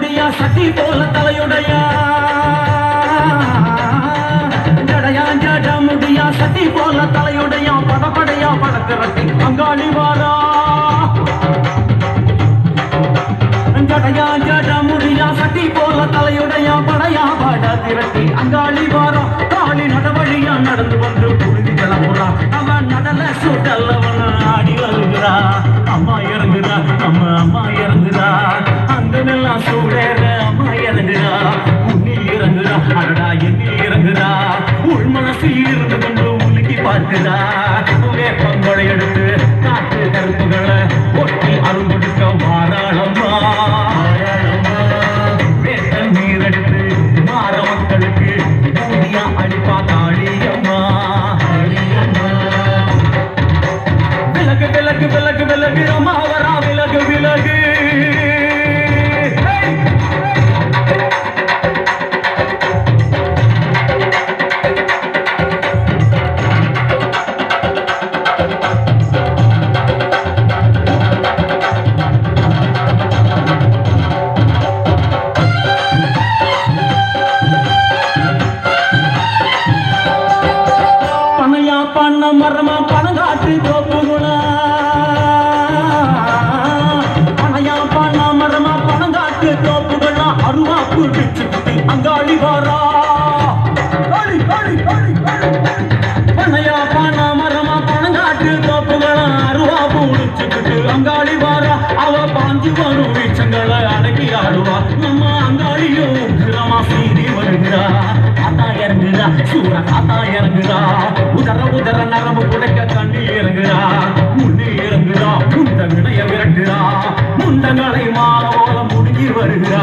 தலைமுடியா சட்டி போல தலையுடையா? ஜடையா ஜட முடியா? சட்டி போல தலையுடையா? படப்படையா? படக்கிறட்டி பங்காளி வாரா ஜடையா உலுக்கி பார்க்கிறா வேப்பங்களை எடுத்து பண்ண மரமா பணங்காட்டு தோப்புகுணா. பணையா பண்ண மரமா பணங்காட்டு தோப்புகளா அருவா பிடிச்சுக்கிட்டு அங்காளி வாரா. காளி, காளி, காளி, காளி, காளி. பனையா பண்ண மரமா பணங்காட்டு அருவா பிடிச்சுக்கிட்டு அங்காளி வாரா. அவ பாஞ்சு வரும் வீச்சங்களை அடக்கி ஆடுவா நம்ம அங்காளியோ கிரமா சீறி வருகிறா. காத்தா இறங்குறா சூற காத்தா இறங்குறா. உதர உதர நரம்பு குடைக்க தண்ணி இறங்குறா. முன்னி இறங்குறா முந்த விடைய விரட்டுறா. முந்தங்களை மாற போல முடிஞ்சு வருகிறா.